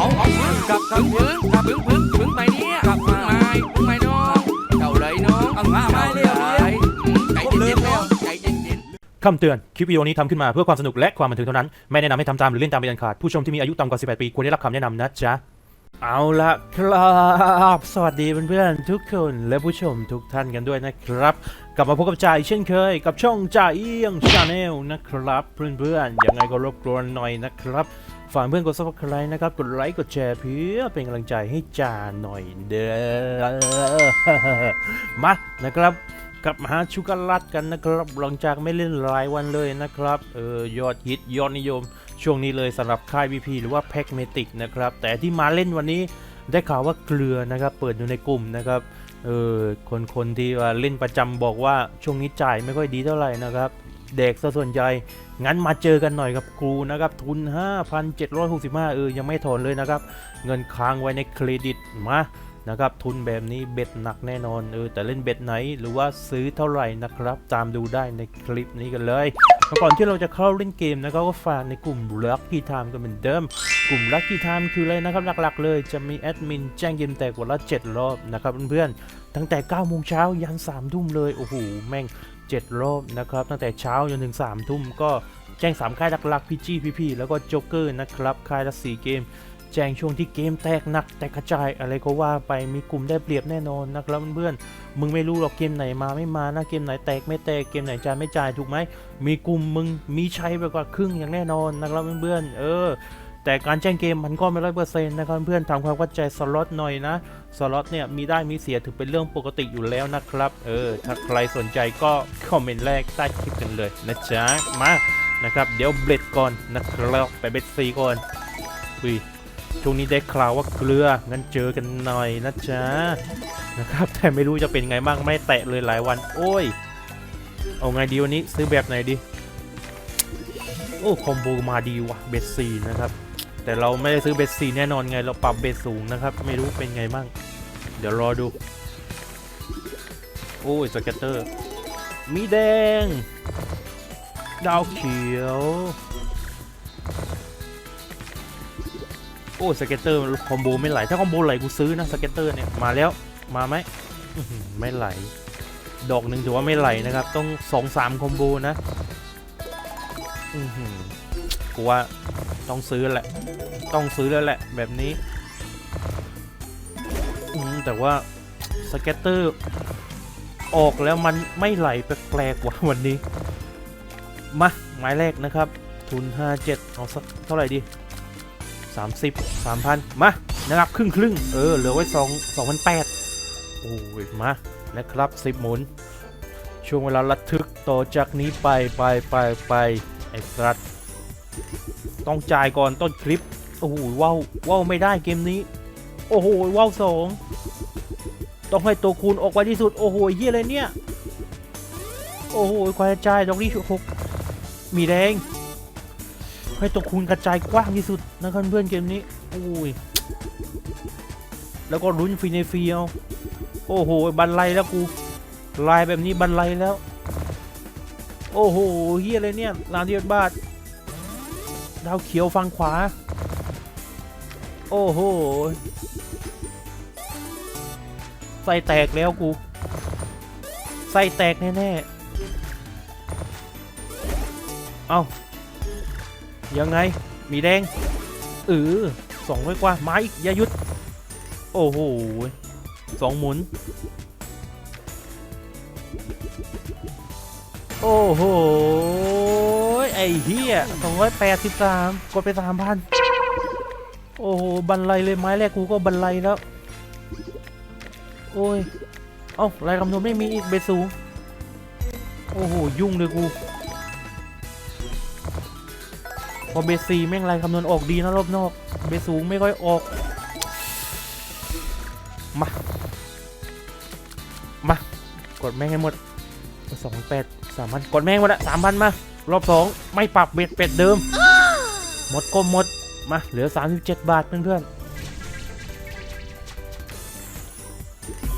เอาเอาพึ่งกับกับพึ่งกับพึ่งพึ่งพึ่งไปเนี่ยกับพึ่งไม้พึ่งไม้น้องเจ้าเลยน้องเอามาไม้เร็วเลยใจเย็นๆแล้วใจเย็นๆคำเตือน คลิปวิดีโอนี้ทำขึ้นมาเพื่อความสนุกและความบันเทิงเท่านั้น ไม่แนะนำให้ทำตามหรือเล่นตามเป็นอันขาด ผู้ชมที่มีอายุต่ำกว่า 18 ปีควรได้รับคำแนะนำนะจ๊ะเอาละครับ สวัสดีเพื่อนๆทุกคนและผู้ชมทุกท่านกันด้วยนะครับ กลับมาพบกับจ่ายเช่นเคย กับช่องจ่ายเอียงชาแนลนะครับ เพื่อนๆยังไงก็รบกวนหน่อยนะครับ ฝากเพื่อนกด subscribe นะครับ กดไลค์ กดแชร์เพื่อเป็นกำลังใจให้จ่าหน่อยเด้อ มานะครับกลับมาหาชูการลัดกันนะครับ หลังจากไม่เล่นหลายวันเลยนะครับ เออยอดฮิตยอดนิยม ช่วงนี้เลยสำหรับค่าย VP หรือว่าแพ็กเมติกนะครับ แต่ที่มาเล่นวันนี้ได้ข่าวว่าเกลือนะครับ เปิดอยู่ในกลุ่มนะครับ เออคนคนที่ว่าเล่นประจำบอกว่าช่วงนี้จ่ายไม่ค่อยดีเท่าไหร่นะครับ เด็กซะส่วนใหญ่ งั้นมาเจอกันหน่อยกับครูนะครับทุน 5,765 เออ ยังไม่ถอนเลยนะครับ เงินค้างไว้ในเครดิตมานะครับทุนแบบนี้เบ็ดหนักแน่นอนเออแต่เล่นเบ็ดไหนหรือว่าซื้อเท่าไหร่นะครับ ตามดูได้ในคลิปนี้กันเลยก่อนที่เราจะเข้าเล่นเกมนะครับก็ฝากในกลุ่ม Lucky Time กันเหมือนเดิม กลุ่ม Lucky Time คืออะไรนะครับหลักๆ เลยจะมีแอดมินแจ้งเกมแตกวันละ 7 รอบนะครับเพื่อนๆตั้งแต่9โมงเช้ายัน3ทุ่มเลย โอ้โห แม่ง 7 รอบนะครับ ตั้งแต่เช้าจนถึง 3 ทุ่มก็แจ้ง 3 ค่ายหลักๆพีจีพีพีแล้วก็โจ๊กเกอร์นะครับ ค่ายละ 4 เกม แจ้งช่วงที่เกมแตกหนักแตกกระจายอะไรก็ว่าไปมีกลุ่มได้เปรียบแน่นอนนะครับเพื่อนๆมึงไม่รู้หรอกเกมไหนมาไม่มานะเกมไหนแตกไม่แตกเกมไหนจ่ายไม่จ่ายถูกไหมมีกลุ่มมึงมีใช้ไปกว่าครึ่งอย่างแน่นอนนะครับเพื่อนๆเออ แต่การแจ้งเกมมันก็ไม่ร้อยเปอร์เซ็นต์นะครับเพื่อนทำความเข้าใจสล็อตหน่อยนะสล็อตเนี่ยมีได้มีเสียถือเป็นเรื่องปกติอยู่แล้วนะครับเออถ้าใครสนใจก็คอมเมนต์แรกใต้คลิปกันเลยนะจ๊ะมานะครับเดี๋ยวเบลดก่อนนะครับไปเบลดซีก่อนอุ้ยช่วงนี้ได้ข่าวว่าเกลืองั้นเจอกันหน่อยนะจ๊ะนะครับแต่ไม่รู้จะเป็นไงบ้างไม่แตะเลยหลายวัน โอ้ย เอาไงดีวันนี้ซื้อแบบไหนดี โอ้คอมโบมาดีว่ะเบสซีนะครับ แต่เราไม่ได้ซื้อเบสซีแน่นอนไง เราปรับเบสสูงนะครับ ไม่รู้เป็นไงบ้าง เดี๋ยวรอดู โอ้ยสเก็ตเตอร์ มีแดง ดาวเขียว โอ้สเก็ตเตอร์คอมโบไม่ไหล ถ้าคอมโบไหลกูซื้อนะสเก็ตเตอร์เนี่ย มาแล้ว มาไหม ไม่ไหล ดอกหนึ่งถือว่าไม่ไหลนะครับ ต้องสองสามคอมโบนะ อือหือกูว่าต้องซื้อแหละ ต้องซื้อแล้วแหละ แบบนี้อืมแต่ว่าสเก็ตเตอร์ ออกแล้วมันไม่ไหลแปลกๆว่ะวันนี้ มาหมายแรกนะครับ ทุน 57 เอาสักเท่าไหร่ดี 30 3,000 มานะครับครึ่งครึ่งเออ เหลือไว้ 2 2,800 โอ้ย มา นะครับ 10 หมุน ช่วงเวลาระทึกต่อจากนี้ไปไปไปไป ไอ้สัตว์ต้องจ่ายก่อนต้นคลิป โอ้โหว้าวว้าวไม่ได้เกมนี้ โอ้โหว้าวสองต้องให้ตัวคูณออกไวที่สุด โอ้โหเฮียอะไรเนี่ย โอ้โหควายกระจายดอกนี้หกมีแดงให้ตัวคูณกระจายกว้างที่สุดนะครับเพื่อนเกมนี้โอ้ยแล้วก็ลุ้นฟรีในฟรีเอาโอ้โหบันไลแล้วกูลายแบบนี้บันไลแล้ว โอ้โหเฮียอะไรเนี่ยลานเดียดบาทดาวเขียวฝั่งขวา โอ้โหไส้แตกแล้วกูไส้แตกแน่ๆ เอายังไง มีแดงเออสองร้อยกว่าไม้อีกอย่าหยุด โอ้โหสองหมุน โอ้โห ไอ้เหี้ยสองร้อยแปดสิบสามกดไปสามพันโอ้โห บันไลเลยไม้แรกกูก็บันไลแล้ว โอ้ย เอ้าลายคำนวณไม่มีอีกเบสูง โอ้โห ยุ่งเลยกูพอเบสซีแม่งลายคำนวณออกดีนะรอบนอก เบสสูงไม่ค่อยออก มา มา กดแม่งให้หมดสองแปดามพันกดแม่งมดละสามพันมา รอบสองไม่ปรับเบ็ดเป็ดเดิม หมดก็หมด มา เหลือ 37 บาทเพื่อนๆ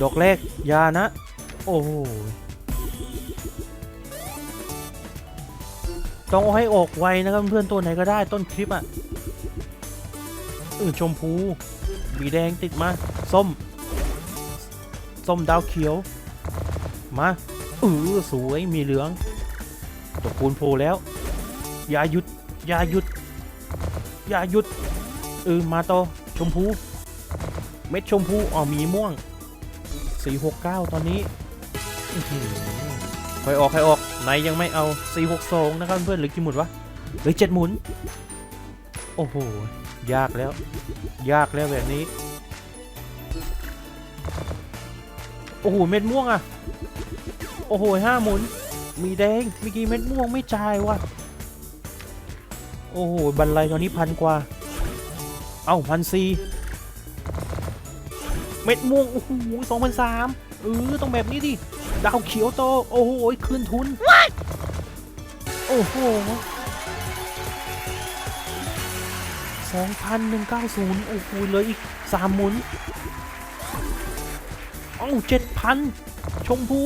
ดอกแรกยานะ โอ้โต้องเอาให้ออกไวนะครับเพื่อนตัวไหนก็ได้ต้นคลิปอะ่ะเออชมพูมีแดงติดมา ส้ม ส้มดาวเขียว มา เออสวยมีเหลืองตกปูนโพแล้ว อย่าหยุด อย่าหยุด อย่าหยุดเออมาต่อชมพู เม็ดชมพูอ๋อมีม่วง 469 ตอนนี้อื้ออใครออกใครออกไหนยังไม่เอา 462 นะครับเพื่อนหรือกี่หมุนวะหรือ7หมุน โอ้โห ยากแล้ว ยากแล้วแบบนี้ โอ้โห เม็ดม่วงอะ โอ้โหห้าหมุน มีแดงเมื่อกี้เม็ดม่วงไม่จ่ายว่ะ โอ้โห บันไลตอนนี้พันกว่า เอ้าพันสี่เม็ดม่วง โอ้โหสองพันสามเออต้องแบบนี้ดิ ดาวเขียวโต โอ้โหคืนทุน โอ้โหสองพันหนึ่งเก้าศูนย์โอ้โหเหลยอีกสามหมุน เอ้าเจ็ดพันชมพู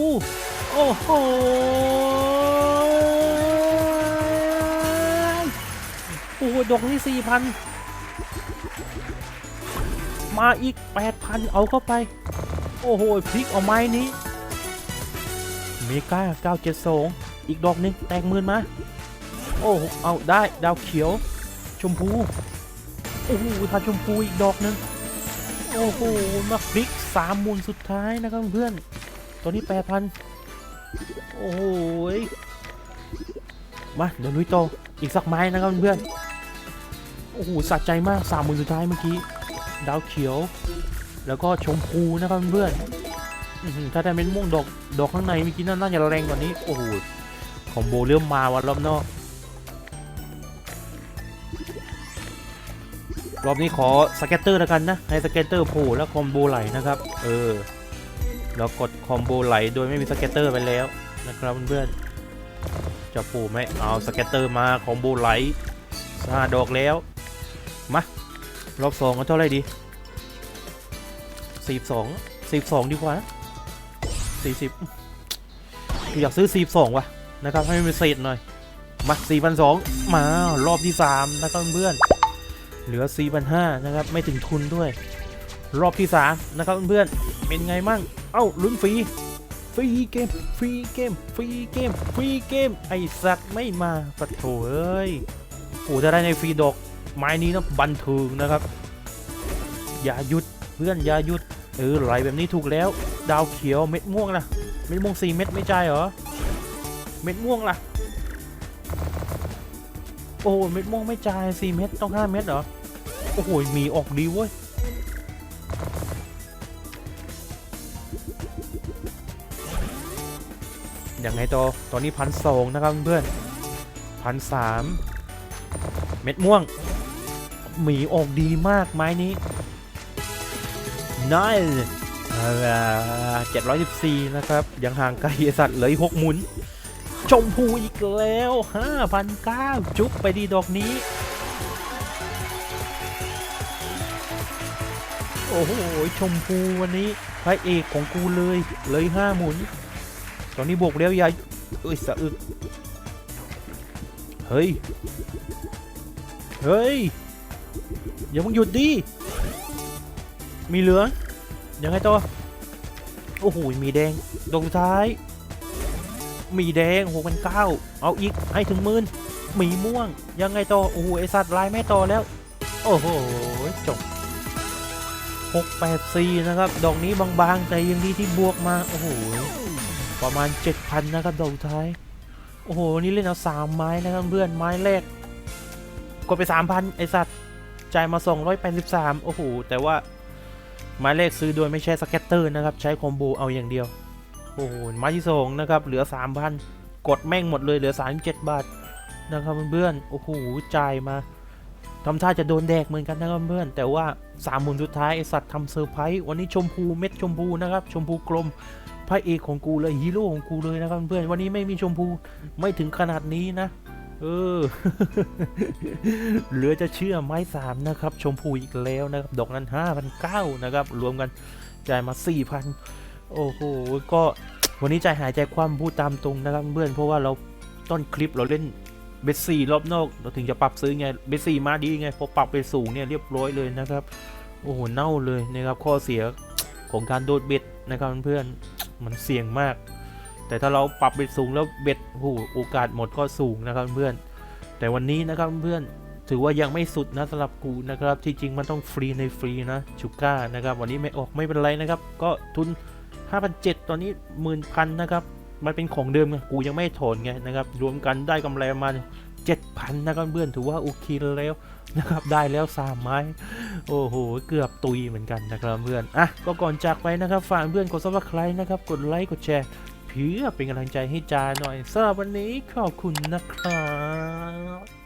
โอ้โหโอ้โหดอกนี่สี่พันมาอีกแปดพันเอาเข้าไป โอ้โหพลิกเอาไม้นี้ เมกาเก้าเจ็ดสองอีกดอกหนึ่งแตกมืนมา โอ้โหเอาได้ดาวเขียว ชมพู โอ้โหทาชมพูอีกดอกหนึ่งโอ้โห มาพลิกสามมูลสุดท้ายนะครับเพื่อนตัวนี้แปดพัน โอ้โหยมาเดี๋ยวลุยโตอีกสักไม้นะครับเพื่อนโอ้โหสะใจมากสามมูลสุดท้ายเมื่อกี้ดาวเขียว แล้วก็ชมพูนะครับเพื่อนถ้าได้เป็นม่วงดอกดอกข้างในเมื่อกี้น่าน่าจะแรงกว่านี้โอ้โหคอมโบเริ่มมาวันรอบนอกรอบนี้ขอสเก็ตเตอร์แล้วกันนะให้สเก็ตเตอร์โผล่แล้วคอมโบไหลนะครับ เออ เรากดคอมโบไหลโดยไม่มีสเก็ตเตอร์ไปแล้วนะครับเพื่อนๆจะโผล่ไหมเอาสเก็ตเตอร์มาคอมโบไหลห้าดอกแล้ว มารอบสองก็เท่าไรดีสี่สองสี่สองดีกว่าสี่สิบอยากซื้อสี่สองว่ะนะครับให้มันเป็นเศษหน่อยมาสี่พันสองมารอบที่สามนะครับเพื่อนเหลือสี่พันห้านะครับไม่ถึงทุนด้วย รอบที่สามนะครับเพื่อนๆเป็นไงมั่ง เอ้าลุ้นฟรีฟรีเกมฟรีเกมฟรีเกมฟรีเกมไอสัตว์ไม่มาปะโถเอ้ยโอ้จะได้ในฟรีดอกไม้นี้นะบันเทิงนะครับ อย่าหยุดเพื่อนอย่าหยุดเออไหลแบบนี้ถูกแล้ว ดาวเขียวเม็ดม่วงล่ะเม็ดม่วงสี่เม็ดไม่ใจเหรอเม็ดม่วงล่ะ โอ้เม็ดม่วงไม่จ่ายสี่เม็ดต้องห้าเม็ดเหรอ โอ้โหมีออกดีเว้ย ยังไงต่อตอนนี้พันสองนะครับเพื่อนพันสามเม็ดม่วง หมีออกดีมากไม้นี้น้อยเจ็ดร้อยสิบสี่นะครับ ยังห่างไกลสัตว์เหลืออีกหกหมุน ชมพูอีกแล้วห้าพันเก้าจุ๊บไปดีดอกนี้ โอ้โห ชมพูวันนี้พระเอกของกูเลย เลยห้าหมุน ตอนนี้บวกแล้วยายเอ้ยสะอึก เฮ้ย เฮ้ย อย่าเพิ่งหยุดดิ มีเหลือง ยังไงต่อ โอ้โห มีแดงดอกสุดท้าย มีแดงหกพันเก้าเอาอีก ให้ถึงหมื่นมีม่วง ยังไงต่อ โอ้โห ไอสัตว์ลายไม่ต่อแล้ว โอ้โห จบ684 นะครับ ดอกนี้บางๆ แต่ยังดีที่บวกมา โอ้โห ประมาณ 7,000 นะครับดอกท้าย โอ้โห นี่เล่นเอาสามไม้นะครับเพื่อน ไม้แรก กดไป 3,000 ไอสัตว์ จ่ายมา 283 โอ้โห แต่ว่าไม้แรกซื้อโดยไม่ใช่สเก็ตเตอร์นะครับ ใช้คอมโบเอาอย่างเดียว โอ้โห ไม้ที่สองนะครับ เหลือ 3,000 กดแม่งหมดเลยเหลือ 37 บาทนะครับเพื่อนโอ้โห จ่ายมาทำท่าจะโดนแดกเหมือนกันนะครับเพื่อน แต่ว่าสามหมุนสุดท้ายไอสัตว์ทำเซอร์ไพรส์วันนี้ชมพูเม็ดชมพูนะครับ ชมพูกลม ระเอกของกูเลยฮีโร่ของกูเลยนะครับเพื่อนวันนี้ไม่มีชมพูไม่ถึงขนาดนี้นะ เออเหลือจะเชื่อไม้สามนะครับ ชมพูอีกแล้วนะครับดอกนั้นห้าพันเก้านะครับ รวมกันจ่ายมาสี่พันโอ้โหก็วันนี้ใจหายใจความพูดตามตรงนะครับเพื่อนเพราะว่าเราต้นคลิปเราเล่นเบสสี่รอบนอกเราถึงจะปรับซื้อไงเบสสี่มาดีไงพอปรับไปสูงเนี่ยเรียบร้อยเลยนะครับ โอ้โหเน่าเลยนะครับข้อเสียของการโดดเบ็ดนะครับเพื่อน มันเสี่ยงมาก แต่ถ้าเราปรับเบ็ดสูงแล้วเบ็ดโอ้โหโอกาสหมดก็สูงนะครับเพื่อนแต่วันนี้นะครับเพื่อนถือว่ายังไม่สุดนะสำหรับกูนะครับที่จริงมันต้องฟรีในฟรีนะชูก้านะครับวันนี้ไม่ออกไม่เป็นไรนะครับ ก็ทุน5,700ตอนนี้หมื่นพันนะครับมันเป็นของเดิมไงกูยังไม่ถอนไงนะครับรวมกันได้กำไรประมาณ7,000นะครับเพื่อนถือว่าโอเคแล้ว นะครับ ได้แล้วสามไม้ โอ้โห เกือบตุยเหมือนกันนะครับเพื่อน อะ ก็ก่อนจากไปนะครับ ฝากเพื่อนกดซับสไครต์นะครับ กดไลค์ กดแชร์ เพื่อเป็นกำลังใจให้จาหน่อยสำหรับวันนี้ขอบคุณนะครับ